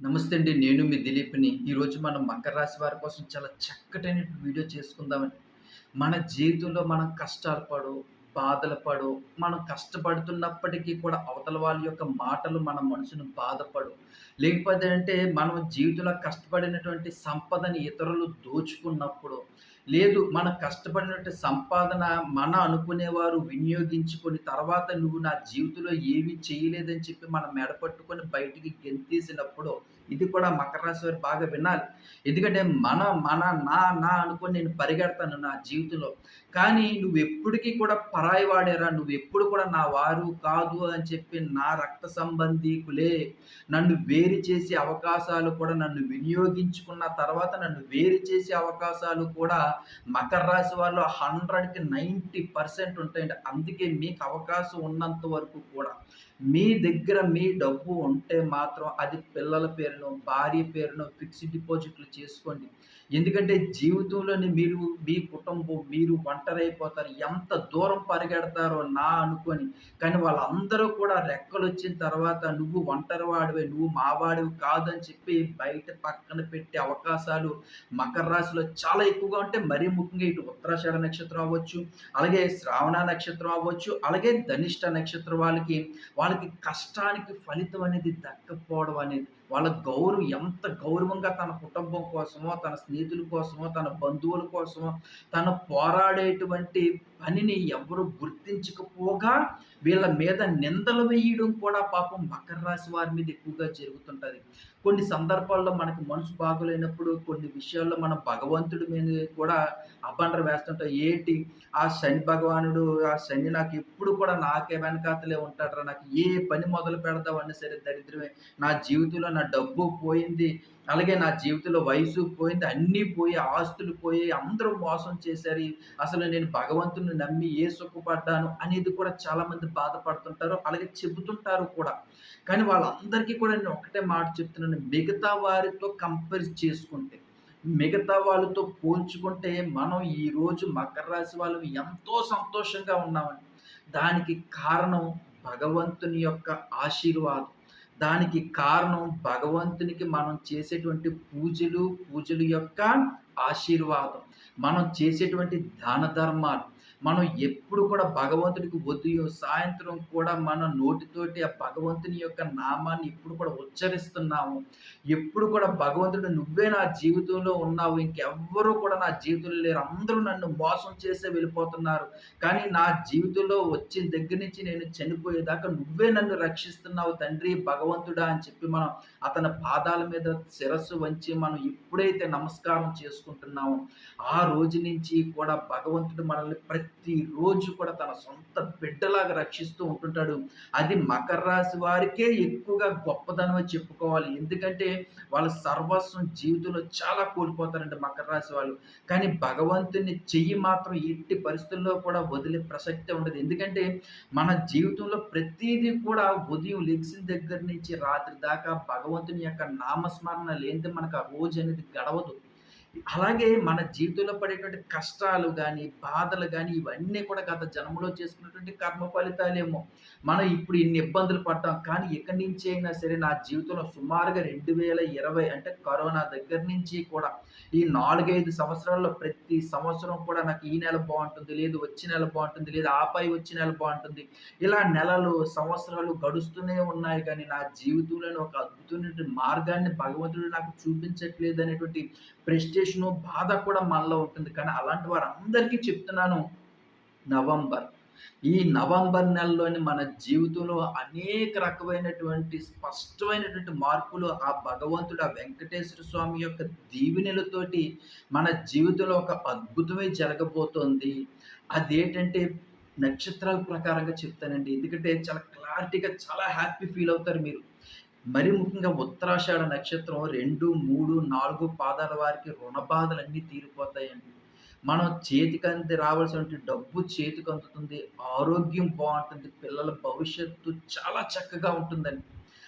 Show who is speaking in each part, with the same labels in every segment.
Speaker 1: నమస్తే అండి. నేను మీ దిలీప్‌ని. ఈరోజు మనం మకర రాశి వారి కోసం చాలా చక్కటైన వీడియో చేసుకుందామని. మన జీవితంలో మనం కష్టాలు పడు బాధలు పడు మనం కష్టపడుతున్నప్పటికీ కూడా అవతల వాళ్ళ యొక్క మాటలు మన మనసును బాధపడు. లేకపోతే అంటే మనం జీవితంలో కష్టపడినటువంటి సంపదని ఇతరులు దోచుకున్నప్పుడు, లేదు మనం కష్టపడినటువంటి సంపాదన మన అనుకునేవారు వినియోగించుకొని తర్వాత నువ్వు నా జీవితంలో ఏమీ చేయలేదని చెప్పి మన మెడపట్టుకొని బయటికి గెంతేసినప్పుడు, ఇది కూడా మకర రాశి వారు బాగా వినాలి. ఎందుకంటే మన, మన, నా, నా అనుకోని నేను పరిగెడతాను నా జీవితంలో. కానీ నువ్వు ఎప్పటికీ కూడా పరాయి వాడేరా, నువ్వు ఎప్పుడు కూడా నా వారు కాదు అని చెప్పి నా రక్త సంబంధీకులే. నన్ను వేరు చేసే అవకాశాలు కూడా నన్ను వినియోగించుకున్న తర్వాత నన్ను వేరు చేసే అవకాశాలు కూడా మకర రాశి వాళ్ళు హండ్రెడ్కి నైంటీ పర్సెంట్ ఉంటాయండి. అందుకే మీకు అవకాశం ఉన్నంత వరకు కూడా మీ దగ్గర మీ డబ్బు ఉంటే మాత్రం అది పిల్లల పేరును భార్య పేరును ఫిక్స్డ్ డిపాజిట్లు చేసుకోండి. ఎందుకంటే జీవితంలోని మీరు, మీ కుటుంబం, మీరు ఒంటరైపోతారు. ఎంత దూరం పరిగెడతారో నా అనుకొని కానీ వాళ్ళందరూ కూడా రెక్కలొచ్చిన తర్వాత నువ్వు ఒంటరివాడివే నువ్వు మావాడివి కాదని చెప్పి బయట పక్కన పెట్టే అవకాశాలు మకర రాశిలో చాలా ఎక్కువగా ఉంటే మరీ ముఖ్యంగా ఇటు ఉత్తరాషాఢ నక్షత్రం అవ్వచ్చు, అలాగే శ్రావణ నక్షత్రం అవ్వచ్చు, అలాగే ధనిష్ట నక్షత్రం వాళ్ళకి, వాళ్ళకి కష్టానికి ఫలితం అనేది దక్కకపోవడం అనేది. వాళ్ళ గౌరవం ఎంత గౌరవంగా తన కుటుంబం కోసమో, తన స్నేహితుల కోసమో, తన బంధువుల కోసమో, తను పోరాడేటువంటి పనిని ఎవరు గుర్తించకపోగా వీళ్ళ మీద నిందలు వేయడం కూడా పాపం మకర రాశి వారి మీద ఎక్కువగా జరుగుతుంటది. కొన్ని సందర్భాల్లో మనకి మనసు బాగోలేనప్పుడు కొన్ని విషయాల్లో మనం భగవంతుడి మీద కూడా అభండ్ర వేస్తుంటాం. ఏంటి ఆ శని భగవానుడు, ఆ శని నాకు ఎప్పుడు కూడా నాకే వెనకాతలే ఉంటాడురా! నాకు ఏ పని మొదలు పెడదామన్నా సరే దరిద్రమే. నా జీవితంలో నా డబ్బు పోయింది. అలాగే నా జీవితంలో వయసు పోయింది. అన్నీ పోయి, ఆస్తులు పోయి, అందరూ మోసం చేశారు. అసలు నేను భగవంతుని నమ్మి ఏ సుఖపడ్డాను అనేది కూడా చాలామంది బాధపడుతుంటారు. అలాగే చెబుతుంటారు కూడా. కానీ వాళ్ళందరికీ కూడా నేను ఒకటే మాట చెప్తున్నాను. మిగతా వారితో కంపేర్ చేసుకుంటే, మిగతా వాళ్ళతో పోల్చుకుంటే మనం ఈరోజు మకర రాశి వాళ్ళు ఎంతో సంతోషంగా ఉన్నామని దానికి కారణం భగవంతుని యొక్క ఆశీర్వాదం. దానికి కారణం భగవంతునికి మనం చేసేటువంటి పూజలు, పూజలు యొక్క ఆశీర్వాదం. మనం చేసేటువంటి దాన ధర్మాలు. మనం ఎప్పుడు కూడా భగవంతుడికి ఉదయం, సాయంత్రం కూడా మన నోటితోటి ఆ భగవంతుని యొక్క నామాన్ని ఎప్పుడు కూడా ఉచ్చరిస్తున్నాము. ఎప్పుడు కూడా భగవంతుడు నువ్వే నా జీవితంలో ఉన్నావు. ఇంకెవ్వరూ కూడా నా జీవితంలో లేరు. అందరూ నన్ను మోసం చేసే వెళ్ళిపోతున్నారు. కానీ నా జీవితంలో వచ్చిన దగ్గర నుంచి నేను చనిపోయేదాకా నువ్వే నన్ను రక్షిస్తున్నావు తండ్రి భగవంతుడా అని చెప్పి మనం అతని పాదాల మీద శిరస్సు వంచి మనం ఎప్పుడైతే నమస్కారం చేసుకుంటున్నామో, ఆ రోజు నుంచి కూడా భగవంతుడు మనల్ని ప్రతి ప్రతిరోజు కూడా తన సొంత బిడ్డలాగా రక్షిస్తూ ఉంటుంటాడు. అది మకర రాశి వారికే ఎక్కువగా గొప్పదనం అని చెప్పుకోవాలి. ఎందుకంటే వాళ్ళ సర్వస్వం జీవితంలో చాలా కోల్పోతారండి మకర రాశి వాళ్ళు. కానీ భగవంతుని చెయ్యి మాత్రం ఎట్టి పరిస్థితుల్లో కూడా వదిలే ప్రసక్తే ఉండదు. ఎందుకంటే మన జీవితంలో ప్రతిదీ కూడా ఉదయం లెగిసిన దగ్గర నుంచి రాత్రి దాకా భగవంతుని యొక్క నామస్మరణ లేనిది మనకు ఆ రోజు అనేది గడవదు. అలాగే మన జీవితంలో పడేటువంటి కష్టాలు కానీ బాధలు కానీ ఇవన్నీ కూడా గత జన్మలో చేసుకున్నటువంటి కర్మ ఫలితాలేమో. మనం ఇప్పుడు ఇన్ని ఇబ్బందులు పడ్డాం. కానీ ఎక్కడి నుంచి అయినా సరే నా జీవితంలో సుమారుగా 2020 అంటే కరోనా దగ్గర నుంచి కూడా ఈ 4, 5 సంవత్సరాల్లో ప్రతి సంవత్సరం కూడా నాకు ఈ నెల బాగుంటుంది లేదు వచ్చే నెల బాగుంటుంది లేదు ఆపై వచ్చే నెల బాగుంటుంది ఇలా నెలలు, సంవత్సరాలు గడుస్తూనే ఉన్నాయి కానీ నా జీవితంలోని ఒక అద్భుతమైన మార్గాన్ని భగవంతుడు నాకు చూపించట్లేదు అనేటువంటి ప్రశ్న ఫ్రస్ట్రేషను, బాధ కూడా మనలో ఉంటుంది. కానీ అలాంటి వారందరికీ చెప్తున్నాను నవంబర్. ఈ నవంబర్ నెలలోని మన జీవితంలో అనేక రకమైనటువంటి స్పష్టమైనటువంటి మార్పులు ఆ భగవంతుడు, ఆ వెంకటేశ్వర స్వామి యొక్క దీవెనలతోటి మన జీవితంలో ఒక అద్భుతమే జరగబోతోంది. అదేంటంటే నక్షత్రాల ప్రకారంగా చెప్తానండి. ఎందుకంటే చాలా క్లారిటీగా చాలా హ్యాపీ ఫీల్ అవుతారు మీరు. మరి ముఖ్యంగా ఉత్తరాషాఢ నక్షత్రం 2, 3, 4 పాదాల వారికి రుణ బాధలన్నీ తీరిపోతాయండి. మనం చేతికంది రావాల్సినటువంటి డబ్బు చేతికి అందుతుంది ఆరోగ్యం బాగుంటుంది పిల్లల భవిష్యత్తు చాలా చక్కగా ఉంటుందండి.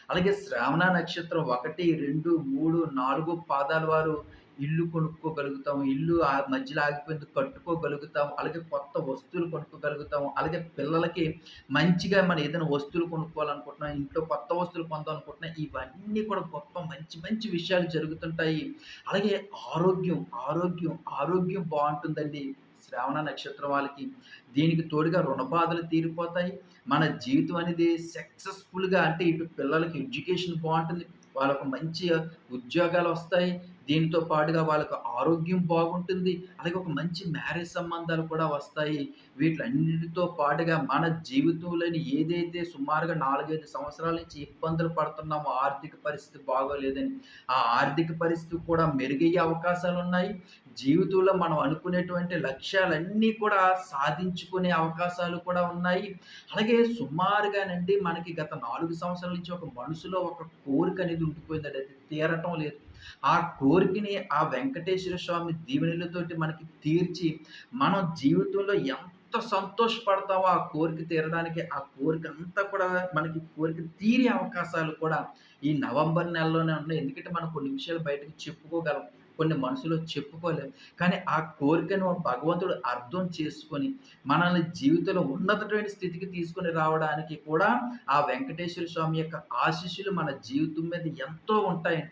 Speaker 1: అలాగే శ్రావణ నక్షత్రం 1, 2, 3, 4 పాదాల వారు ఇల్లు కొనుక్కోగలుగుతాం. ఇల్లు ఆ మధ్యలో ఆగిపోయింది కట్టుకోగలుగుతాం. అలాగే కొత్త వస్తువులు కొనుక్కోగలుగుతాం. అలాగే పిల్లలకి మంచిగా మనం ఏదైనా వస్తువులు కొనుక్కోవాలనుకుంటున్నాం, ఇంట్లో కొత్త వస్తువులు కొందాం అనుకుంటున్నాం. ఇవన్నీ కూడా గొప్ప మంచి మంచి విషయాలు జరుగుతుంటాయి. అలాగే ఆరోగ్యం, ఆరోగ్యం, ఆరోగ్యం బాగుంటుందండి శ్రావణ నక్షత్రం వాళ్ళకి. దీనికి తోడుగా రుణ బాధలు తీరిపోతాయి. మన జీవితం అనేది సక్సెస్‌ఫుల్‌గా అంటే ఇటు పిల్లలకి ఎడ్యుకేషన్ బాగుంటుంది వాళ్ళకు మంచి ఉద్యోగాలు వస్తాయి దీనితో పాటుగా వాళ్ళకు ఆరోగ్యం బాగుంటుంది. అలాగే ఒక మంచి మ్యారేజ్ సంబంధాలు కూడా వస్తాయి. వీటిలన్నిటితో పాటుగా మన జీవితంలోని ఏదైతే సుమారుగా 4, 5 సంవత్సరాల నుంచి ఇబ్బందులు పడుతున్నామో ఆర్థిక పరిస్థితి బాగోలేదని, ఆ ఆర్థిక పరిస్థితి కూడా మెరుగయ్యే అవకాశాలు ఉన్నాయి జీవితంలో మనం అనుకునేటువంటి లక్ష్యాలన్నీ కూడా సాధించుకునే అవకాశాలు కూడా ఉన్నాయి. అలాగే సుమారుగానండి మనకి గత నాలుగు సంవత్సరాల నుంచి ఒక మనసులో ఒక కోరిక అనేది ఉండిపోయిందండి. అది తీరటం లేదు. ఆ కోరికని ఆ వెంకటేశ్వర స్వామి దీవెనలతోటి మనకి తీర్చి, మనం జీవితంలో ఎంత సంతోషపడతామో ఆ కోరిక తీరడానికి, ఆ కోరిక అంతా కూడా మనకి కోరిక తీరే అవకాశాలు కూడా ఈ నవంబర్ నెలలోనే ఉన్నాయి. ఎందుకంటే మనం కొన్ని విషయాలు బయటకు చెప్పుకోగలం. కొన్ని మనసులో చెప్పుకోలేము కానీ ఆ కోరికను భగవంతుడు అర్థం చేసుకొని, మనల్ని జీవితంలో ఉన్నతమైన స్థితికి తీసుకొని రావడానికి కూడా ఆ వెంకటేశ్వర స్వామి యొక్క ఆశీస్సులు మన జీవితం మీద ఎంతో ఉంటాయి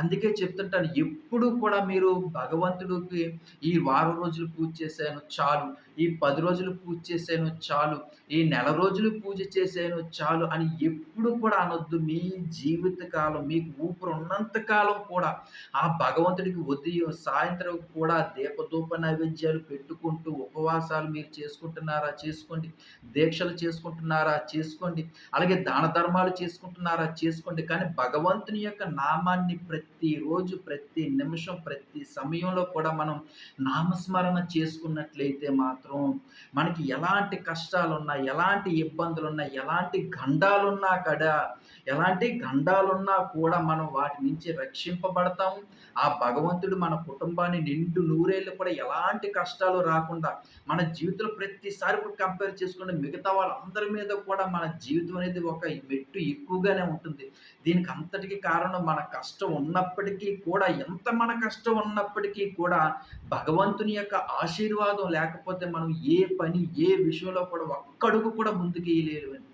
Speaker 1: అందుకే చెప్తుంటాను ఎప్పుడు కూడా మీరు భగవంతుడికి ఈ వారం రోజులు పూజ చేశాను చాలు. ఈ పది రోజులు పూజ చేశాను చాలు. ఈ నెల రోజులు పూజ చేశాను చాలు అని ఎప్పుడు కూడా అనొద్దు. మీ జీవిత కాలం మీకు ఊపిరున్నంత కాలం కూడా ఆ భగవంతుడికి ఉదయం, సాయంత్రం కూడా దీపధూప నైవేద్యాలు పెట్టుకుంటూ ఉపవాసాలు మీరు చేసుకుంటున్నారా? చేసుకోండి. దీక్షలు చేసుకుంటున్నారా? చేసుకోండి. అలాగే దాన ధర్మాలు చేసుకుంటున్నారా? చేసుకోండి. కానీ భగవంతుని యొక్క నామాన్ని ప్రతిరోజు, ప్రతి నిమిషం, ప్రతి సమయంలో కూడా మనం నామస్మరణ చేసుకున్నట్లయితే మాత్రం మనకి ఎలాంటి కష్టాలున్నా, ఎలాంటి ఇబ్బందులున్నా, ఎలాంటి గండాలున్నా కూడా ఎలాంటి గండాలున్నా కూడా మనం వాటి నుంచి రక్షింపబడతాం. ఆ భగవంతుడు మన కుటుంబాన్ని నిండు నూరేళ్ళు కూడా ఎలాంటి కష్టాలు రాకుండా మన జీవితంలో ప్రతిసారి కూడా కంపేర్ చేసుకుంటే మిగతా వాళ్ళందరి మీద కూడా మన జీవితం అనేది ఒక మెట్టు ఎక్కువగానే ఉంటుంది. దీనికి అంతటికి కారణం మన కష్టం ఉన్నప్పటికీ కూడా ఎంత మన కష్టం ఉన్నప్పటికీ కూడా భగవంతుని యొక్క ఆశీర్వాదం లేకపోతే మనం ఏ పని, ఏ విషయంలో కూడా ఒక్కడుగు కూడా ముందుకేయలేమండి.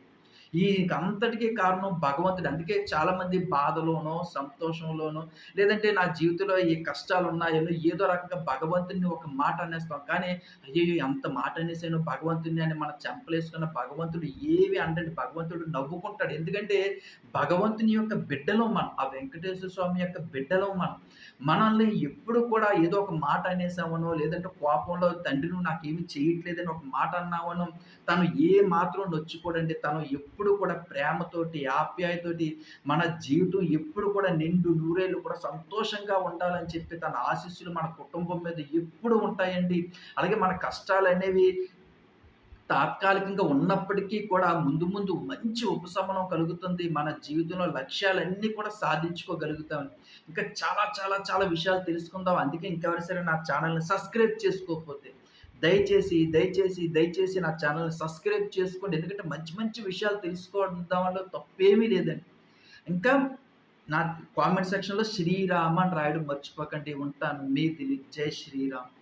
Speaker 1: ఈ అంతటికి కారణం భగవంతుడు. అందుకే చాలామంది బాధలోనో, సంతోషంలోనో లేదంటే నా జీవితంలో ఏ కష్టాలు ఉన్నాయో ఏదో రకంగా భగవంతుడిని ఒక మాట అనేస్తాం. కానీ అయ్యో ఎంత మాట అనేసాను భగవంతుడిని అని మనం చెంపలేసుకున్న భగవంతుడు ఏవి అంటండి భగవంతుడు నవ్వుకుంటాడు. ఎందుకంటే భగవంతుని యొక్క బిడ్డలో మనం. ఆ వెంకటేశ్వర స్వామి యొక్క బిడ్డలో మనం. మనల్ని ఎప్పుడు కూడా ఏదో ఒక మాట అనేసామనో, లేదంటే కోపంలో తండ్రిను నాకేమి చేయట్లేదని ఒక మాట అన్నామనో, తను ఏ మాత్రం నొచ్చుకోడండి. తను ఎప్పుడు కూడా ప్రేమతోటి, ఆప్యాయతోటి మన జీవితం ఎప్పుడు కూడా నిండు నూరేళ్ళు కూడా సంతోషంగా ఉండాలని చెప్పి తన ఆశీస్సులు మన కుటుంబం మీద ఎప్పుడు ఉంటాయండి. అలాగే మన కష్టాలు అనేవి తాత్కాలికంగా ఉన్నప్పటికీ కూడా ముందు ముందు మంచి ఉపశమనం కలుగుతుంది. మన జీవితంలో లక్ష్యాలన్నీ కూడా సాధించుకోగలుగుతాం. ఇంకా చాలా చాలా చాలా విషయాలు తెలుసుకుందాం. అందుకే ఇంకెవరు సరే నా ఛానల్ని సబ్స్క్రైబ్ చేసుకోకపోతే దయచేసి, దయచేసి, దయచేసి నా ఛానెల్‌ని సబ్స్క్రైబ్ చేసుకోండి. ఎందుకంటే మంచి మంచి విషయాలు తెలుసుకోవడం తప్పేమీ లేదండి. ఇంకా నా కామెంట్ సెక్షన్‌లో శ్రీరామ అని రాయడం మర్చిపోకండి. ఉంటాను. మీ దిలీప్. జై శ్రీరామ్.